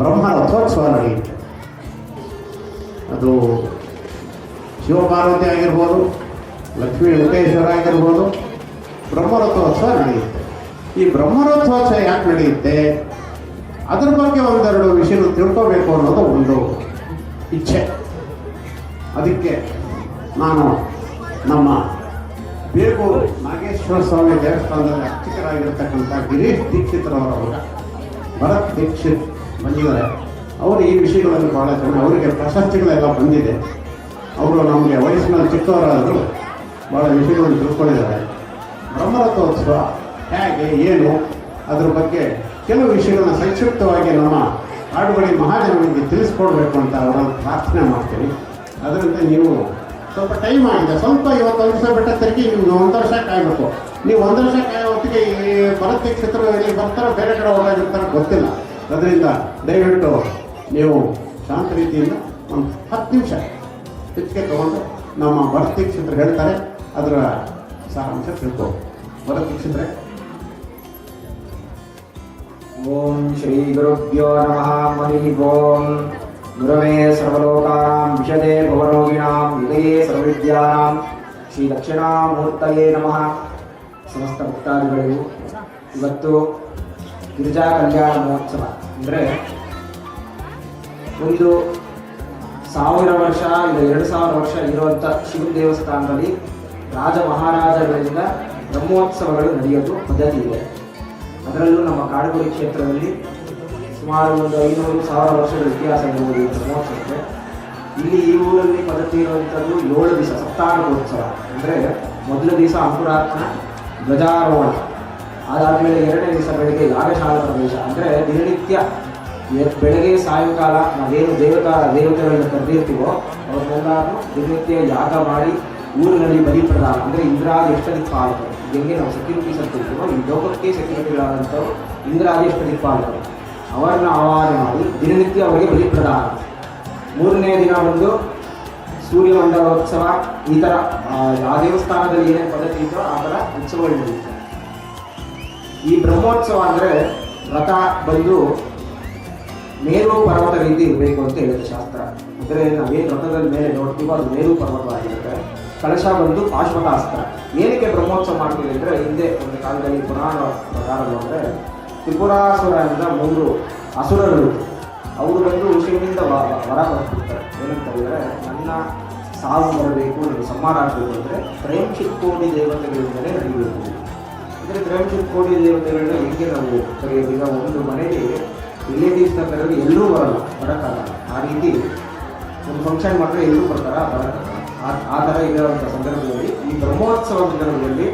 ಬ್ರಹ್ಮ ರಥೋತ್ಸವ ನಡೆಯುತ್ತೆ ಅದು ಶಿವಪಾರ್ವತಿ ಆಗಿರ್ಬೋದು, ಲಕ್ಷ್ಮೀ ವೆಂಕಟೇಶ್ವರ ಆಗಿರ್ಬೋದು ಬ್ರಹ್ಮರಥೋತ್ಸವ ನಡೆಯುತ್ತೆ. ಈ ಬ್ರಹ್ಮರಥೋತ್ಸವ ಯಾಕೆ ನಡೆಯುತ್ತೆ? ಅದ್ರ ಬಗ್ಗೆ ಒಂದೆರಡು ವಿಷಯ ತಿಳ್ಕೋಬೇಕು ಅನ್ನೋದು ಒಂದು ಇಚ್ಛೆ. ಅದಕ್ಕೆ ನಾನು ನಮ್ಮ ಬೇಗೂರು ನಾಗೇಶ್ವರ ಸ್ವಾಮಿ ದೇವಸ್ಥಾನದಲ್ಲಿ ಅರ್ಚಕರಾಗಿರ್ತಕ್ಕಂಥ ಗಿರೀಶ್ ದೀಕ್ಷಿತರವರ ಭರತ್ ದೀಕ್ಷಿತ್. ಬಂದಿದ್ದಾರೆ. ಅವರು ಈ ವಿಷಯಗಳನ್ನು ಭಾಳ ಚೆನ್ನಾಗಿ ಅವರಿಗೆ ಪ್ರಶಸ್ತಿಗಳೆಲ್ಲ ಬಂದಿದೆ. ಅವರು ನಮಗೆ ವಯಸ್ಸಿನಲ್ಲಿ ಚಿಕ್ಕವರಾದರೂ ಭಾಳ ವಿಷಯಗಳನ್ನು ತಿಳ್ಕೊಂಡಿದ್ದಾರೆ. ಬ್ರಹ್ಮರಥೋತ್ಸವ ಹೇಗೆ, ಏನು, ಅದ್ರ ಬಗ್ಗೆ ಕೆಲವು ವಿಷಯಗಳನ್ನ ಸಂಕ್ಷಿಪ್ತವಾಗಿ ನಮ್ಮ ಹಾಡುಗಳಿಗೆ ಮಹಾಜನಗಳಿಗೆ ತಿಳಿಸ್ಕೊಡ್ಬೇಕು ಅಂತ ಅವರನ್ನು ಪ್ರಾರ್ಥನೆ ಮಾಡ್ತೀನಿ. ಅದರಿಂದ ನೀವು ಸ್ವಲ್ಪ ಟೈಮ್ ಆಗಿದೆ. ಸ್ವಲ್ಪ ಇವತ್ತು ಒಂದು ವರ್ಷ ಬೆಟ್ಟ ತಿರುಗಿ ನಿಮ್ಗೆ ಒಂದು ವರ್ಷ ಕಾಯಬೇಕು. ನೀವು ಒಂದು ವರ್ಷ ಕಾಯೋ ಹೊತ್ತಿಗೆ ಈ ಭರತ್ ಕ್ಷೇತ್ರದಲ್ಲಿ ಬರ್ತಾರೋ ಬೇರೆ ಕಡೆ ಹೋಗಿರ್ತಾರೋ ಗೊತ್ತಿಲ್ಲ. ಅದರಿಂದ ದಯವಿಟ್ಟು ನೀವು ಶಾಂತ ರೀತಿಯಿಂದ ಒಂದು ಹತ್ತು ನಿಮಿಷ ಹೆಚ್ಚಿಗೆ ತಗೊಂಡು ನಮ್ಮ ಭರತ್ ಕ್ಷೇತ್ರ ಹೇಳ್ತಾರೆ, ಅದರ ಸಾರಾಂಶ ತಿಳ್ಕೊ ಭರತ್ ಕ್ಷೇತ್ರ. ಓಂ ಶ್ರೀ ಗುರುಭ್ಯೋ ನಮಃ ಹರಿ ಓಂ. ಗುರವೇ ಸರ್ವಲೋಕಾನಾಂ, ವಿಷದೆ ಭವರೋಗಿಣಾಂ ಹೃದಯೇ ಸರ್ವವಿದ್ಯಾನಾಂ. ಶ್ರೀ ದಕ್ಷಿಣಾಮೂರ್ತಯೇ ನಮಃ. ಸಮಸ್ತ ಭಕ್ತಾದಿಗಳಿಗೂ ಇವತ್ತು ಗಿರಿಜಾ ಕಲ್ಯಾಣ ಮಹೋತ್ಸವ. ಅಂದರೆ ಒಂದು ಸಾವಿರ ವರ್ಷ ಇಲ್ಲ ಎರಡು ಸಾವಿರ ವರ್ಷ ಇರುವಂಥ ಶಿವ ದೇವಸ್ಥಾನದಲ್ಲಿ ರಾಜ ಮಹಾರಾಜಗಳಿಂದ ಬ್ರಹ್ಮೋತ್ಸವಗಳು ನಡೆಯೋದು ಪದ್ಧತಿ ಇದೆ. ಅದರಲ್ಲೂ ನಮ್ಮ ಕಾಡುಗುಡಿ ಕ್ಷೇತ್ರದಲ್ಲಿ ಸುಮಾರು ಒಂದು ಐನೂರು ಸಾವಿರ ವರ್ಷಗಳ ಇತಿಹಾಸ ಇರುವುದು ಬ್ರಹ್ಮೋತ್ಸವಕ್ಕೆ. ಇಲ್ಲಿ ಈ ಊರಲ್ಲಿ ಪದ್ಧತಿ ಇರುವಂಥದ್ದು ಏಳು ದಿವಸ ಸಪ್ತಾಹೋತ್ಸವ ಅಂದರೆ ಮೊದಲ ದಿವಸ ಅಂಕುರಾತ್ನ ಧ್ವಜಾರೋಹಣ. ಅದಾದಮೇಲೆ ಎರಡನೇ ದಿವಸ ಬೆಳಗ್ಗೆ ಯಾಗಶಾಲ ಪ್ರವೇಶ. ಅಂದರೆ ದಿನನಿತ್ಯ ಬೆಳಗ್ಗೆ ಸಾಯಂಕಾಲ ನಾವೇನು ದೇವತಾ, ದೇವತೆಗಳನ್ನು ಕರೆದಿರ್ತೀವೋ ಅವ್ರನ್ನೆಲ್ಲಾರು ದಿನನಿತ್ಯ ಯಾಗ ಮಾಡಿ ಊರಿನಲ್ಲಿ ಪ್ರದಾನ ಅಂದರೆ ಇಂದ್ರಾದಿ ಪಾಲಕರು ಹೆಂಗೆ ನಾವು ಸೆಕ್ಯೂರಿಟೀಸ್ ಅಂತ ಹೇಳ್ತೀವೋ, ಈ ಲೋಕಕ್ಕೆ ಸೆಕ್ಯೂರಿಟಿಗಳಾದಂಥವ್ರು ಇಂದ್ರಾದಿ ಪಾಲಕರು ಅವರನ್ನ ಆಹ್ವಾನ ಮಾಡಿ ದಿನನಿತ್ಯ ಅವರಿಗೆ ಬಲಿ ಪ್ರದಾನ ಮೂರನೇ ದಿನ ಒಂದು ಸೂರ್ಯಮಂಡಲೋತ್ಸವ, ಈ ಥರ ಆ ದೇವಸ್ಥಾನದಲ್ಲಿ ಏನೇನು ಪದ್ಧತಿ ಇದ್ದೋ ಆ ಥರ ಉತ್ಸವಗಳು ನಡೆಯುತ್ತೆ ಈ ಬ್ರಹ್ಮೋತ್ಸವ ಅಂದರೆ ರಥ ಬಂದು ಮೇರು ಪರ್ವತ ರೀತಿ ಇರಬೇಕು ಅಂತ ಹೇಳಿದ ಶಾಸ್ತ್ರ. ಅಂದರೆ ನಾವೇನು ರಥದ ಮೇಲೆ ನೋಡ್ತೀವೋ ಅದು ಮೇರು ಪರ್ವತವಾಗಿರುತ್ತೆ ಕಳಶ ಬಂದು ಪಾಶ್ವತಾಸ್ತ್ರ ಏನಕ್ಕೆ ಬ್ರಹ್ಮೋತ್ಸವ ಮಾಡ್ತೀವಿ ಅಂದರೆ ಹಿಂದೆ ಒಂದು ಕಾಲದಲ್ಲಿ ಪುರಾಣ ಪ್ರಕಾರ ಅಂದರೆ ತ್ರಿಪುರಾಸುರ ಮೂರು ಅಸುರಗಳು ಅವರು ಬಂದು ವ- ವರ ಬರ್ತಿರ್ತಾರೆ ಏನಂತ ಹೇಳಿದ್ರೆ ನನ್ನ ಸಾವು ಬರಬೇಕು ನನಗೆ ಸಂಹಾರ ಆಗಬೇಕು ಅಂದರೆ ಪ್ರೇಮ್ ಚಿಕ್ಕೋಡಿ ದೇವತೆಗಳಿಂದಲೇ ನಡೀಬೇಕು. ಅಂದರೆ ತ್ರಯಂಶಿತ್ ಅಂತ ಹೇಳಿದ್ರೆ ಹೆಂಗೆ ನಾವು ಕರೆಯೋದು. ಈಗ ಒಂದು ಮನೆಯಲ್ಲಿ ರಿಲೇಟಿವ್ಸ್ನ ಕರೆಯೋದು ಎಲ್ಲರೂ ಬರಲ್ಲ, ಬರೋಕ್ಕಾಗಲ್ಲ. ಆ ರೀತಿ ಒಂದು ಫಂಕ್ಷನ್ ಮಾತ್ರ ಎಲ್ಲರೂ ಬರ್ತಾರ? ಬರೋಕ್ಕಾಗಲ್ಲ. ಆ ಆ ಥರ ಇರೋವಂಥ ಸಂದರ್ಭದಲ್ಲಿ ಈ ಬ್ರಹ್ಮೋತ್ಸವ ಸಂದರ್ಭದಲ್ಲಿ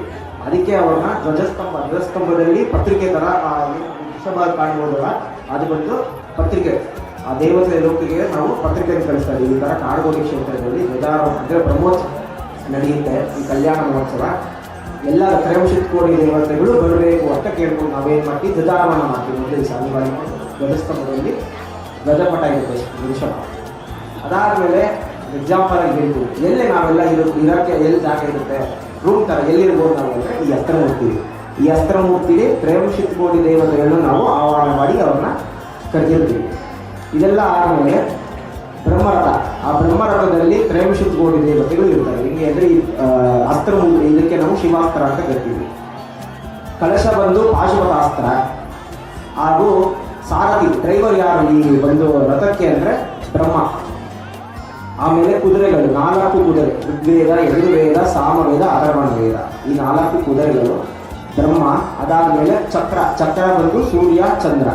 ಅದಕ್ಕೆ ಅವ್ರನ್ನ ಧ್ವಜಸ್ತಂಭ ಧ್ವಜಸ್ತಂಭದಲ್ಲಿ ಪತ್ರಿಕೆ ಥರ ಕಾಣ್ಬೋದಲ್ಲ, ಅದು ಬಂದು ಪತ್ರಿಕೆ. ಆ ದೇವತೆ ಲೋಕಿಗೆ ನಾವು ಪತ್ರಿಕೆಯನ್ನು ಕಳಿಸ್ತಾ ಇದ್ದೀವಿ. ಈ ಥರ ಕಾಡುಗೋಡಿ ಕ್ಷೇತ್ರದಲ್ಲಿ ಧ್ವಜಾರೋಹಣ ಅಂದರೆ ಬ್ರಹ್ಮೋತ್ಸವ ನಡೆಯುತ್ತೆ. ಈ ಕಲ್ಯಾಣ ಮಹೋತ್ಸವ. ಎಲ್ಲ ಕೋಟಿ ದೇವತೆಗಳು ಬರಬೇಕು ಅಂತ ಕೇಳ್ಕೊಂಡು ನಾವೇನು ಮಾಡ್ತೀವಿ? ಧ್ವಜಾರೋಹಣ ಮಾಡ್ತೀವಿ. ಒಂದು ದಿವಸ ಅನಿವಾರ್ಯ ಧ್ವಜಸ್ತಂಭದಲ್ಲಿ ಧ್ವಜಪಟ ಇರಬೇಕು, ವೃಷಭ. ಅದಾದಮೇಲೆ ಎಕ್ಸಾಂಪಲ್ ಆಗಿ ಹೇಳ್ತೀವಿ ಎಲ್ಲಿ ನಾವೆಲ್ಲ ಇರೋ ಇರೋಕ್ಕೆ ಎಲ್ಲಿ ಜಾಗ ಇರುತ್ತೆ? ರೂಮ್ ಥರ ಎಲ್ಲಿರ್ಬೋದು ನಾವು ಅಂದರೆ ಈ ಅಸ್ತ್ರ ಮೂರ್ತಿ ಈ ಅಸ್ತ್ರ ಮೂರ್ತಿಗೆ ತ್ರಯೋಶಿತ್ ಕೋಟಿ ದೇವತೆಗಳನ್ನು ನಾವು ಆಹ್ವಾನ ಮಾಡಿ ಅವ್ರನ್ನ ಕರೆದಿರ್ತೀವಿ. ಇದೆಲ್ಲ ಆದಮೇಲೆ ಬ್ರಹ್ಮರಥ. ಆ ಬ್ರಹ್ಮರಥದಲ್ಲಿ ತ್ರಯೋಶಿತ್ ಕೋಟಿ ದೇವತೆಗಳು ಇರ್ತಾರೆ. ಹಿಂಗೆ ಅಂದರೆ ಅಸ್ತ್ರ ಇದಕ್ಕೆ ನಾವು ಶಿವಾಸ್ತ್ರ ಅಂತ ಕರಿತೀವಿ. ಕಳಶ ಬಂದು ಪಾಶುಪತಾಸ್ತ್ರ. ಹಾಗೂ ಸಾರಥಿ, ಡ್ರೈವರ್ ಯಾರು ಈ ಬಂದು ರಥಕ್ಕೆ ಅಂದರೆ ಬ್ರಹ್ಮ. ಆಮೇಲೆ ಕುದುರೆಗಳು, ನಾಲ್ಕು ಕುದುರೆ, ಋಗ್ವೇದ, ಯಜುರ್ವೇದ, ಸಾಮವೇದ ಅಧರ್ಮಣ ವೇದ ಈ ನಾಲ್ಕು ಕುದುರೆಗಳು ಬ್ರಹ್ಮ, ಅದಾದಮೇಲೆ ಚಕ್ರ. ಚಕ್ರ ಬಂದು ಸೂರ್ಯ, ಚಂದ್ರ.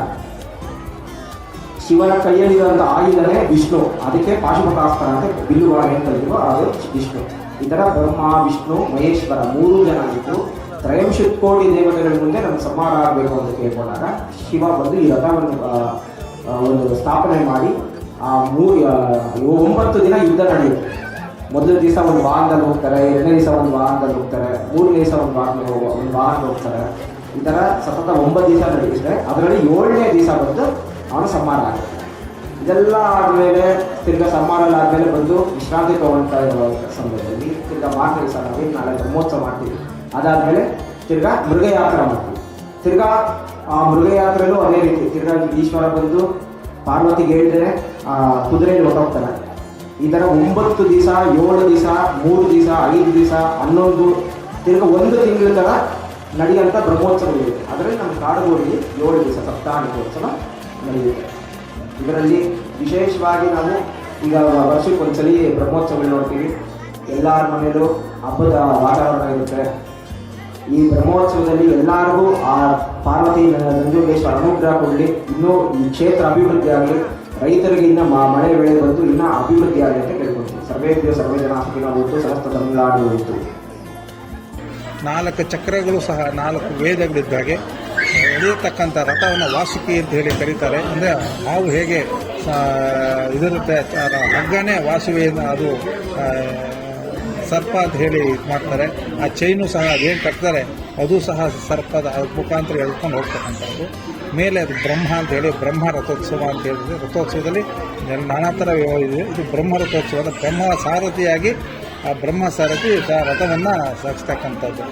ಶಿವನ ಕೈಯಲ್ಲಿರುವಂಥ ಆಯುಧನೇ ವಿಷ್ಣು. ಅದಕ್ಕೆ ಪಾಶುಪತಾಸ್ತ್ರ ಅಂತ ಬಿಲ್ಲುಗಳ ಏನು ಅದು ವಿಷ್ಣು. ಈ ಬ್ರಹ್ಮ, ವಿಷ್ಣು, ಮಹೇಶ್ವರ ಮೂರು ಜನ ಇದ್ದು ತ್ರಯಂಶತ್ ಕೋಟಿ ದೇವತೆಗಳ ಮುಂದೆ ನಮ್ಮ ಸಂಹಾರ ಆಗಬೇಕು ಅಂತ ಕೇಳ್ಕೊಂಡಾಗ ಶಿವ ಬಂದು ಈ ರಥವನ್ನು ಒಂದು ಸ್ಥಾಪನೆ ಮಾಡಿ ಆ ಮೂರು ಒಂಬತ್ತು ದಿನ ಯುದ್ಧ ನಡೆಯುತ್ತೆ. ಮೊದಲ ದಿವಸ ಒಂದು ವಾಹನದಲ್ಲಿ ಹೋಗ್ತಾರೆ, ಎರಡನೇ ದಿವಸ ಒಂದು ವಾಹನದಲ್ಲಿ ಹೋಗ್ತಾರೆ, ಮೂರನೇ ದಿವಸ ಒಂದು ವಾಹನ ಒಂದು ವಾಹನ ಹೋಗ್ತಾರೆ. ಈ ಥರ ಸತತ ಒಂಬತ್ತು ದಿವಸ ನಡೆಯುತ್ತೆ. ಅದರಲ್ಲಿ ಏಳನೇ ದಿವಸ ಬಂದು ಅವನು ಸಮ್ಮಾನ ಆಗುತ್ತೆ ಇದೆಲ್ಲ ಆದಮೇಲೆ ತಿರ್ಗಾ ಸಂಹಾರ ಆದಮೇಲೆ ಬಂದು ವಿಶ್ರಾಂತಿ ತಗೊಳ್ತಾ ಇರೋ ಸಮಯದಲ್ಲಿ ತಿರ್ಗಾ ಮಾಡ್ತೀವಿ ಸರ್ ನಾಳೆ ಬ್ರಹ್ಮೋತ್ಸವ ಮಾಡ್ತೀವಿ. ಅದಾದಮೇಲೆ ತಿರ್ಗಾ ಮೃಗಯಾತ್ರ ಮಾಡ್ತೀವಿ. ತಿರ್ಗಾ ಆ ಮೃಗಯಾತ್ರೆಯಲ್ಲೂ ಅದೇ ರೀತಿ ತಿರ್ಗಾ ಈಶ್ವರ ಬಂದು ಪಾರ್ವತಿಗೆ ಹೇಳಿದ್ರೆ ಕುದುರೆಯಲ್ಲಿ ಹೊರಟೋಗ್ತಾನೆ. ಈ ಥರ ಒಂಬತ್ತು ದಿವಸ, ಏಳು ದಿವಸ, ಮೂರು ದಿವಸ, ಐದು ದಿವಸ, ಹನ್ನೊಂದು, ತಿರ್ಗ ಒಂದು ತಿಂಗಳ ಥರ ನಡೆಯುವಂಥ ಇದೆ ಅದರಲ್ಲಿ ನಮ್ಮ ಕಾಡುಗೋಡಿಗೆ ಏಳು ದಿವಸ ಸಪ್ತಾಹಿಕೋತ್ಸವ ನಡೆಯುತ್ತೆ ಇದರಲ್ಲಿ ವಿಶೇಷವಾಗಿ ನಾವು ಈಗ ವರ್ಷಕ್ಕೆ ಬ್ರಹ್ಮೋತ್ಸವ ನೋಡ್ತೀವಿ. ಎಲ್ಲರ ಮನೆಯಲ್ಲೂ ಹಬ್ಬದ ವಾತಾವರಣ ಇರುತ್ತೆ. ಈ ಬ್ರಹ್ಮೋತ್ಸವದಲ್ಲಿ ಎಲ್ಲರಿಗೂ ಆ ಪಾರ್ವತಿ ನಂಜುಂಡೇಶ್ವರ ಅನುಗ್ರಹ ಕೊಡಲಿ. ಇನ್ನೂ ಈ ಕ್ಷೇತ್ರ ಅಭಿವೃದ್ಧಿ ಆಗಲಿ. ರೈತರಿಗೆ ಇನ್ನ ಮಳೆ ಬೆಳೆ ಬಂದು ಇನ್ನೂ ಅಭಿವೃದ್ಧಿ ಆಗಲಿ ಅಂತ ಕೇಳ್ಕೊಳ್ತೀವಿ. ಸರ್ವೇದ್ಯ ಸರ್ವೇ ಜನ ಹೊತ್ತು ಸಮಸ್ತ ತಮಿಳುನಾಡು ನಾಲ್ಕು ಚಕ್ರಗಳು ಸಹ, ನಾಲ್ಕು ವೇದಗಳಿದ್ದಾಗೆ ಎಳೆಯತಕ್ಕಂಥ ರಥವನ್ನು ವಾಸುಕಿ ಅಂತ ಹೇಳಿ ಕರೀತಾರೆ. ಅಂದರೆ ಹಾವು ಹೇಗೆ ಇದಿರುತ್ತೆ ಹಗ್ಗನೇ ವಾಸುವೆಯನ್ನು ಅದು ಸರ್ಪ ಅಂತ ಹೇಳಿ ಇದು ಮಾಡ್ತಾರೆ. ಆ ಚೈನು ಸಹ ಅದೇನು ಕಟ್ತಾರೆ, ಅದು ಸಹ ಸರ್ಪದ ಮುಖಾಂತರ ಎಳ್ಕೊಂಡು ಹೋಗ್ತಕ್ಕಂಥದ್ದು. ಮೇಲೆ ಅದು ಬ್ರಹ್ಮ ಅಂತ ಹೇಳಿ ಬ್ರಹ್ಮ ರಥೋತ್ಸವ ಅಂತ ಹೇಳಿದ್ರೆ, ರಥೋತ್ಸವದಲ್ಲಿ ನಾನಾ ಥರ ಇದೆ, ಇದು ಬ್ರಹ್ಮ ರಥೋತ್ಸವದ ಬ್ರಹ್ಮ ಸಾರಥಿಯಾಗಿ, ಆ ಬ್ರಹ್ಮ ಸಾರಥಿ ರಥವನ್ನು ಸಾಗಿಸ್ತಕ್ಕಂಥದ್ದು